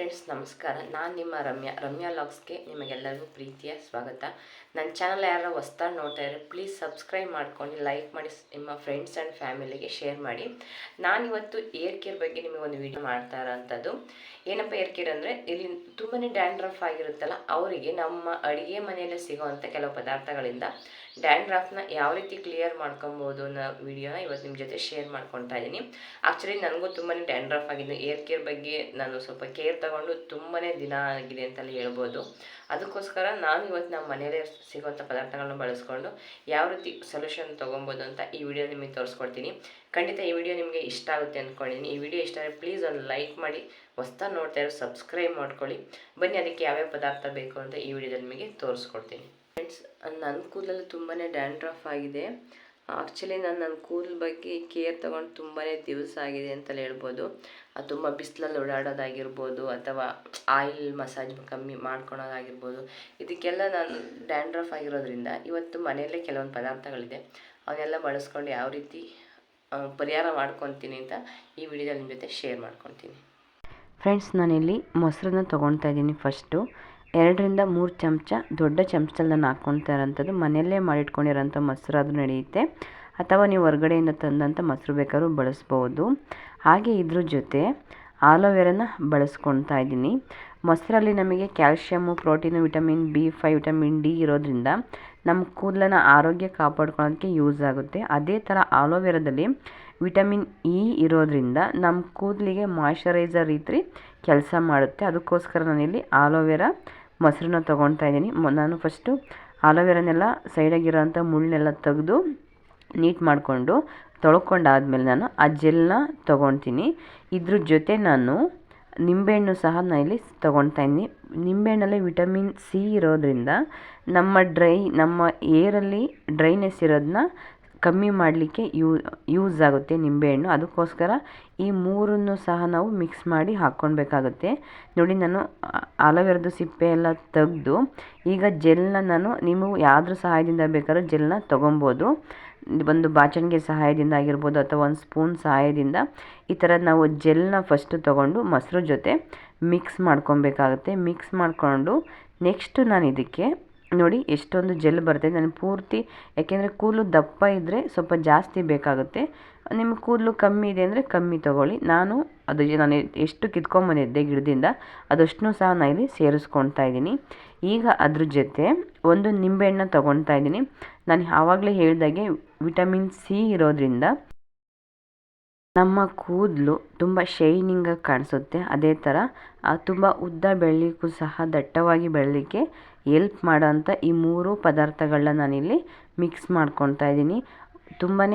Friends, ನಮಸ್ಕಾರ. ನಾನು ನಿಮ್ಮ ರಮ್ಯಾ. ರಮ್ಯಾ ಲಾಗ್ಸ್ಗೆ ನಿಮಗೆಲ್ಲರಿಗೂ ಪ್ರೀತಿಯ ಸ್ವಾಗತ. ನನ್ನ ಚಾನಲ್ ಯಾರು ಹೊಸ್ದಾಗಿ ನೋಡ್ತಾ ಇರೋ ಪ್ಲೀಸ್ ಸಬ್ಸ್ಕ್ರೈಬ್ ಮಾಡ್ಕೊಂಡು ಲೈಕ್ ಮಾಡಿ ನಿಮ್ಮ ಫ್ರೆಂಡ್ಸ್ ಆ್ಯಂಡ್ ಫ್ಯಾಮಿಲಿಗೆ ಶೇರ್ ಮಾಡಿ. ನಾನಿವತ್ತು ಏರ್ ಕೇರ್ ಬಗ್ಗೆ ನಿಮಗೆ ಒಂದು ವಿಡಿಯೋ ಮಾಡ್ತಾ ಇರೋಂಥದ್ದು. ಏನಪ್ಪ ಏರ್ ಕೇರ್ ಅಂದರೆ, ಇಲ್ಲಿ ತುಂಬಾ ಡ್ಯಾಂಡ್ರಫ್ ಆಗಿರುತ್ತಲ್ಲ, ಅವರಿಗೆ ನಮ್ಮ ಅಡುಗೆ ಮನೆಯಲ್ಲೇ ಸಿಗೋವಂಥ ಕೆಲವು ಪದಾರ್ಥಗಳಿಂದ ಡ್ಯಾಂಡ್ರಫ್ನ ಯಾವ ರೀತಿ ಕ್ಲಿಯರ್ ಮಾಡ್ಕೊಬೋದು ಅನ್ನೋ ವಿಡಿಯೋನ ಇವತ್ತು ನಿಮ್ಮ ಜೊತೆ ಶೇರ್ ಮಾಡ್ಕೊತಾ ಇದ್ದೀನಿ. ಆ್ಯಕ್ಚುಲಿ ನನಗೂ ತುಂಬಾ ಡ್ಯಾಂಡ್ರಫ್ ಆಗಿದೆ ಏರ್ ಕೇರ್ ಬಗ್ಗೆ ನಾನು ಸ್ವಲ್ಪ ಕೇರ್ ತಗೊಂಡು ತುಂಬಾ ದಿನ ಆಗಿದೆ ಅಂತಲೇ ಹೇಳ್ಬೋದು. ಅದಕ್ಕೋಸ್ಕರ ನಾನು ಇವತ್ತು ನಮ್ಮ ಮನೆಯಲ್ಲೇ ಸಿಗುವಂಥ ಪದಾರ್ಥಗಳನ್ನ ಬಳಸ್ಕೊಂಡು ಯಾವ ರೀತಿ ಸೊಲ್ಯೂಷನ್ ತೊಗೊಬೋದು ಅಂತ ಈ ವಿಡಿಯೋ ನಿಮಗೆ ತೋರಿಸ್ಕೊಡ್ತೀನಿ. ಖಂಡಿತ ಈ ವಿಡಿಯೋ ನಿಮಗೆ ಇಷ್ಟ ಆಗುತ್ತೆ ಅಂದ್ಕೊಂಡಿದ್ದೀನಿ ಈ ವಿಡಿಯೋ ಇಷ್ಟ ಆದರೆ ಪ್ಲೀಸ್ ಒಂದು ಲೈಕ್ ಮಾಡಿ ಹೊಸ್ದಾಗಿ ನೋಡ್ತಾ ಇರೋ ಸಬ್ಸ್ಕ್ರೈಬ್ ಮಾಡ್ಕೊಳ್ಳಿ. ಬನ್ನಿ ಅದಕ್ಕೆ ಯಾವ್ಯಾವ ಪದಾರ್ಥ ಬೇಕು ಅಂತ ಈ ವಿಡಿಯೋದಲ್ಲಿ ನಿಮಗೆ ತೋರಿಸ್ಕೊಡ್ತೀನಿ. ಫ್ರೆಂಡ್ಸ್, ನನ್ನ ಕೂದಲಲ್ಲಿ ತುಂಬಾ ಡ್ಯಾಂಡ್ರಫ್ ಆಗಿದೆ. ಆ್ಯಕ್ಚುಲಿ ನಾನು ನನ್ನ ಕೂದಲ ಬಗ್ಗೆ ಕೇರ್ ತೊಗೊಂಡು ತುಂಬಾ ದಿವಸ ಆಗಿದೆ ಅಂತಲೇ ಹೇಳ್ಬೋದು. ಅದು ತುಂಬ ಬಿಸಿಲಲ್ಲಿ ಓಡಾಡೋದಾಗಿರ್ಬೋದು ಅಥವಾ ಆಯಿಲ್ ಮಸಾಜ್ ಕಮ್ಮಿ ಮಾಡ್ಕೊಳೋದಾಗಿರ್ಬೋದು. ಇದಕ್ಕೆಲ್ಲ ನಾನು ಡ್ಯಾಂಡ್ರಫ್ ಆಗಿರೋದ್ರಿಂದ ಇವತ್ತು ಮನೆಯಲ್ಲೇ ಕೆಲವೊಂದು ಪದಾರ್ಥಗಳಿದೆ. ಅವನ್ನೆಲ್ಲ ಬಳಸ್ಕೊಂಡು ಯಾವ ರೀತಿ ಪರಿಹಾರ ಮಾಡ್ಕೊತೀನಿ ಅಂತ ಈ ವಿಡಿಯೋದಲ್ಲಿ ನಿಮ್ಮ ಜೊತೆ ಶೇರ್ ಮಾಡ್ಕೊತೀನಿ. ಫ್ರೆಂಡ್ಸ್, ನಾನಿಲ್ಲಿ ಮೊಸರನ್ನ ತೊಗೊಳ್ತಾ ಇದ್ದೀನಿ ಫಸ್ಟು. ಎರಡರಿಂದ ಮೂರು ಚಮಚ ದೊಡ್ಡ ಚಮಚದಲ್ಲಿ ನಾನು ಹಾಕ್ಕೊಳ್ತಾ ಇರೋಂಥದ್ದು. ಮನೆಯಲ್ಲೇ ಮಾಡಿಟ್ಕೊಂಡಿರೋಂಥ ಮೊಸರಾದ್ರೂ ನಡೆಯುತ್ತೆ. ಅಥವಾ ನೀವು ಹೊರಗಡೆಯಿಂದ ತಂದಂಥ ಮೊಸರು ಬೇಕಾದ್ರೂ ಬಳಸ್ಬೋದು. ಹಾಗೆ ಇದ್ರ ಜೊತೆ ಆಲೋವೆರನ ಬಳಸ್ಕೊಳ್ತಾ ಇದ್ದೀನಿ. ಮೊಸರಲ್ಲಿ ನಮಗೆ calcium protein, vitamin B, five, vitamin D ಇರೋದ್ರಿಂದ ನಮ್ಮ ಕೂದಲನ್ನು ಆರೋಗ್ಯ ಕಾಪಾಡ್ಕೊಳ್ಳೋದಕ್ಕೆ ಯೂಸ್ ಆಗುತ್ತೆ. ಅದೇ ಥರ ಆಲೋವೆರಾದಲ್ಲಿ ವಿಟಮಿನ್ ಇ ಇರೋದ್ರಿಂದ ನಮ್ಮ ಕೂದಲಿಗೆ ಮಾಯ್ಶ್ಚರೈಸರ್ ರೀತಿ ಕೆಲಸ ಮಾಡುತ್ತೆ. ಅದಕ್ಕೋಸ್ಕರ ನಾನಿಲ್ಲಿ ಆಲೋವೆರಾ ಮೊಸರನ್ನ ತೊಗೊಳ್ತಾ ಇದ್ದೀನಿ. ನಾನು ಫಸ್ಟು ಆಲೋವೆರಾನೆಲ್ಲ ಸೈಡಾಗಿರೋಂಥ ಮುಳ್ಳನ್ನೆಲ್ಲ ತೆಗೆದು ನೀಟ್ ಮಾಡಿಕೊಂಡು ತೊಳ್ಕೊಂಡಾದ್ಮೇಲೆ ನಾನು ಆ ಜೆಲ್ನ ತೊಗೊತೀನಿ. ಇದ್ರ ಜೊತೆ ನಾನು ನಿಂಬೆಹಣ್ಣು ಸಹ ನಾನು ಇಲ್ಲಿ ತೊಗೊಳ್ತಾ ಇದ್ದೀನಿ. ನಿಂಬೆಹಣ್ಣಲ್ಲಿ ವಿಟಮಿನ್ ಸಿ ಇರೋದ್ರಿಂದ ನಮ್ಮ ಡ್ರೈ ನಮ್ಮ ಏರಲ್ಲಿ ಡ್ರೈನೆಸ್ ಇರೋದನ್ನ ಕಮ್ಮಿ ಮಾಡಲಿಕ್ಕೆ ಯೂ, ಯೂಸ್ ಆಗುತ್ತೆ ನಿಂಬೆಹಣ್ಣು ಅದಕ್ಕೋಸ್ಕರ ಈ ಮೂರನ್ನು ಸಹ ನಾವು ಮಿಕ್ಸ್ ಮಾಡಿ ಹಾಕ್ಕೊಳ್ಬೇಕಾಗುತ್ತೆ. ನೋಡಿ, ನಾನು ಆಲೋವೆರದು ಸಿಪ್ಪೆ ಎಲ್ಲ ತೆಗೆದು ಈಗ ಜೆಲ್ನ ನಾನು ನೀವು ಯಾವುದ್ರ ಸಹಾಯದಿಂದ ಬೇಕಾದ್ರೂ ಜೆಲ್ನ ತೊಗೊಬೋದು ಒಂದು ಬಾಚಣಿಗೆ ಸಹಾಯದಿಂದ ಆಗಿರ್ಬೋದು ಅಥವಾ ಒಂದು ಸ್ಪೂನ್ ಸಹಾಯದಿಂದ ಈ ಥರ ನಾವು ಜೆಲ್ನ ಫಸ್ಟು ತೊಗೊಂಡು ಮೊಸರು ಜೊತೆ ಮಿಕ್ಸ್ ಮಾಡ್ಕೊಬೇಕಾಗುತ್ತೆ ಮಿಕ್ಸ್ ಮಾಡಿಕೊಂಡು ನೆಕ್ಸ್ಟು ನಾನು ಇದಕ್ಕೆ ನೋಡಿ ಎಷ್ಟೊಂದು ಜೆಲ್ ಬರುತ್ತೆ. ನಾನು ಪೂರ್ತಿ, ಯಾಕೆಂದರೆ ಕೂದಲು ದಪ್ಪ ಇದ್ದರೆ ಸ್ವಲ್ಪ ಜಾಸ್ತಿ ಬೇಕಾಗುತ್ತೆ. ನಿಮ್ಮ ಕೂದಲು ಕಮ್ಮಿ ಇದೆ ಅಂದರೆ ಕಮ್ಮಿ ತೊಗೊಳ್ಳಿ. ನಾನು ಅದು ನಾನು ಎಷ್ಟು ಕಿತ್ಕೊಂಬಂದಿದ್ದೆ ಗಿಡದಿಂದ, ಅದಷ್ಟನ್ನು ಸಹ ನಾನು ಇಲ್ಲಿ ಸೇರಿಸ್ಕೊಳ್ತಾ ಇದ್ದೀನಿ. ಈಗ ಅದ್ರ ಜೊತೆ ಒಂದು ನಿಂಬೆಹಣ್ಣ ತೊಗೊಳ್ತಾ ಇದ್ದೀನಿ. ನಾನು ಆವಾಗಲೇ ಹೇಳಿದಾಗೆ ವಿಟಮಿನ್ ಸಿ ಇರೋದ್ರಿಂದ ನಮ್ಮ ಕೂದಲು ತುಂಬ ಶೈನಿಂಗಾಗಿ ಕಾಣಿಸುತ್ತೆ. ಅದೇ ಥರ ತುಂಬ ಉದ್ದ ಬೆಳಲಿಕ್ಕೂ ಸಹ ದಟ್ಟವಾಗಿ ಬೆಳಲಿಕ್ಕೆ ಎಲ್ಪ್ ಮಾಡೋಂಥ ಈ ಮೂರು ಪದಾರ್ಥಗಳನ್ನ ನಾನಿಲ್ಲಿ ಮಿಕ್ಸ್ ಮಾಡ್ಕೊತಾ ಇದ್ದೀನಿ. ತುಂಬಾ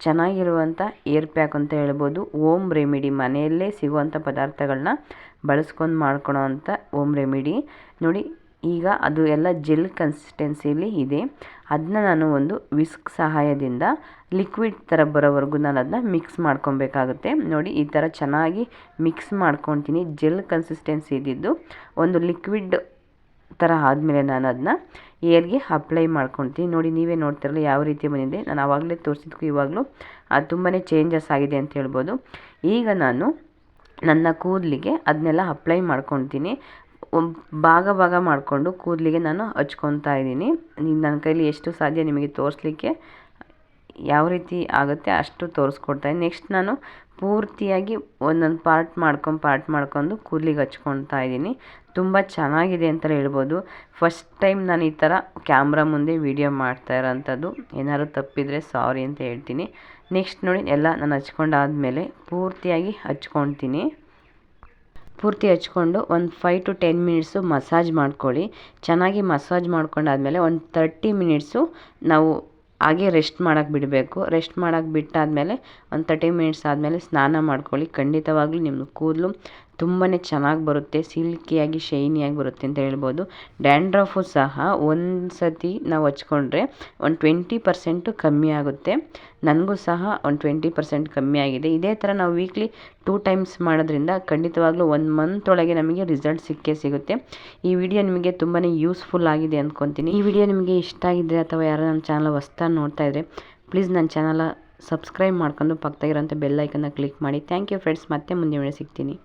ಚೆನ್ನಾಗಿರುವಂಥ ಏರ್ ಪ್ಯಾಕ್ ಅಂತ ಹೇಳ್ಬೋದು ಓಮ್ ರೆಮಿಡಿ ಮನೆಯಲ್ಲೇ ಸಿಗುವಂಥ ಪದಾರ್ಥಗಳನ್ನ ಬಳಸ್ಕೊಂಡು ಮಾಡ್ಕೊಳೋ ಅಂಥ ಓಮ್ ರೆಮಿಡಿ. ನೋಡಿ ಈಗ ಅದು ಎಲ್ಲ ಜೆಲ್ ಕನ್ಸಿಸ್ಟೆನ್ಸಿಲಿ ಇದೆ. ಅದನ್ನ ನಾನು ಒಂದು ವಿಸ್ಕ್ ಸಹಾಯದಿಂದ ಲಿಕ್ವಿಡ್ ಥರ ಬರೋವರೆಗೂ ನಾನು ಅದನ್ನ ಮಿಕ್ಸ್ ಮಾಡ್ಕೊಬೇಕಾಗುತ್ತೆ. ನೋಡಿ, ಈ ಥರ ಚೆನ್ನಾಗಿ ಮಿಕ್ಸ್ ಮಾಡ್ಕೊತೀನಿ ಜೆಲ್ ಕನ್ಸಿಸ್ಟೆನ್ಸಿ ಇದ್ದಿದ್ದು. ಒಂದು ಲಿಕ್ವಿಡ್ ಥರ ಆದಮೇಲೆ ನಾನು ಅದನ್ನ ಏರ್ಗೆ ಅಪ್ಲೈ ಮಾಡ್ಕೊತೀನಿ ನೋಡಿ, ನೀವೇ ನೋಡ್ತಿರಲ್ಲ ಯಾವ ರೀತಿ ಬಂದಿದೆ. ನಾನು ಆವಾಗಲೇ ತೋರಿಸಿದ್ಕು, ಇವಾಗಲೂ ಅದು ತುಂಬಾ ಚೇಂಜಸ್ ಆಗಿದೆ ಅಂತ ಹೇಳ್ಬೋದು. ಈಗ ನಾನು ನನ್ನ ಕೂದಲಿಗೆ ಅದನ್ನೆಲ್ಲ ಅಪ್ಲೈ ಮಾಡ್ಕೊತೀನಿ ಭಾಗ ಭಾಗ ಮಾಡಿಕೊಂಡು ಕೂದಲಿಗೆ ನಾನು ಹಚ್ಕೊತಾ ಇದ್ದೀನಿ. ನನ್ನ ಕೈಲಿ ಎಷ್ಟು ಸಾಧ್ಯ ನಿಮಗೆ ತೋರಿಸ್ಲಿಕ್ಕೆ ಯಾವ ರೀತಿ ಆಗುತ್ತೆ ಅಷ್ಟು ತೋರಿಸ್ಕೊಡ್ತಾ ಇದ್ದೀನಿ. ನೆಕ್ಸ್ಟ್ ನಾನು ಪೂರ್ತಿಯಾಗಿ ಒಂದೊಂದು ಪಾರ್ಟ್ ಮಾಡ್ಕೊಂಡು ಪಾರ್ಟ್ ಮಾಡ್ಕೊಂಡು ಕೂದಲಿಗೆ ಹಚ್ಕೊತಾ ಇದ್ದೀನಿ. ತುಂಬ ಚೆನ್ನಾಗಿದೆ ಅಂತಲೇ ಹೇಳ್ಬೋದು. ಫಸ್ಟ್ ಟೈಮ್ ನಾನು ಈ ಥರ ಕ್ಯಾಮ್ರಾ ಮುಂದೆ ವೀಡಿಯೋ ಮಾಡ್ತಾ ಇರೋಂಥದ್ದು. ಏನಾದ್ರು ತಪ್ಪಿದರೆ ಸಾರಿ ಅಂತ ಹೇಳ್ತೀನಿ. ನೆಕ್ಸ್ಟ್ ನೋಡಿ ಎಲ್ಲ ನಾನು ಹಚ್ಕೊಂಡಾದ್ಮೇಲೆ ಪೂರ್ತಿಯಾಗಿ ಹಚ್ಕೊತೀನಿ. ಪೂರ್ತಿ ಹಚ್ಕೊಂಡು ಒಂದು five to ten minutes massage ಮಾಡ್ಕೊಳ್ಳಿ. ಚೆನ್ನಾಗಿ ಮಸಾಜ್ ಮಾಡ್ಕೊಂಡಾದ್ಮೇಲೆ ಒಂದು ತರ್ಟಿ ಮಿನಿಟ್ಸು ನಾವು ಹಾಗೆ ರೆಸ್ಟ್ ಮಾಡೋಕ್ಕೆ ಬಿಡಬೇಕು. ರೆಸ್ಟ್ ಮಾಡೋಕ್ಕೆ ಬಿಟ್ಟಾದಮೇಲೆ ಒಂದು ತರ್ಟಿ ಮಿನಿಟ್ಸ್ ಆದಮೇಲೆ ಸ್ನಾನ ಮಾಡ್ಕೊಳ್ಳಿ. ಖಂಡಿತವಾಗ್ಲೂ ನಿಮ್ಮ ಕೂದಲು ತುಂಬಾ ಚೆನ್ನಾಗಿ ಬರುತ್ತೆ, ಸಿಲ್ಕಿಯಾಗಿ, ಶೈನಿಯಾಗಿ ಬರುತ್ತೆ ಅಂತ ಹೇಳ್ಬೋದು. ಡ್ಯಾಂಡ್ರಫು ಸಹ ಒಂದು ಸತಿ ನಾವು ಹಚ್ಕೊಂಡ್ರೆ ಒಂದು ಟ್ವೆಂಟಿ ಪರ್ಸೆಂಟು ಕಮ್ಮಿ ಆಗುತ್ತೆ. ನನಗೂ ಸಹ ಒಂದು ಟ್ವೆಂಟಿ ಪರ್ಸೆಂಟ್ ಕಮ್ಮಿ ಆಗಿದೆ. ಇದೇ ಥರ ನಾವು ವೀಕ್ಲಿ ಟೂ ಟೈಮ್ಸ್ ಮಾಡೋದ್ರಿಂದ ಖಂಡಿತವಾಗ್ಲೂ ಒಂದು ಮಂತ್ ಒಳಗೆ ನಮಗೆ ರಿಸಲ್ಟ್ ಸಿಕ್ಕೇ ಸಿಗುತ್ತೆ. ಈ ವಿಡಿಯೋ ನಿಮಗೆ ತುಂಬಾ ಯೂಸ್ಫುಲ್ ಆಗಿದೆ ಅಂದ್ಕೊತೀನಿ ಈ ವಿಡಿಯೋ ನಿಮಗೆ ಇಷ್ಟ ಆಗಿದ್ದರೆ ಅಥವಾ ಯಾರೋ ನನ್ನ ಚಾನಲ್ ಹೊಸ್ತಾ ನೋಡ್ತಾ ಇದ್ದರೆ ಪ್ಲೀಸ್ ನನ್ನ ಚಾನಲ ಸಬ್ಸ್ಕ್ರೈಬ್ ಮಾಡ್ಕೊಂಡು ಪಕ್ಕದಾಗಿರೋಂಥ ಬೆಲ್ ಐಕನ್ನ ಕ್ಲಿಕ್ ಮಾಡಿ. ಥ್ಯಾಂಕ್ ಯು ಫ್ರೆಂಡ್ಸ್ ಮತ್ತೆ ಮುಂದೆ ವಿಡಿಯೋ ಸಿಗ್ತೀನಿ.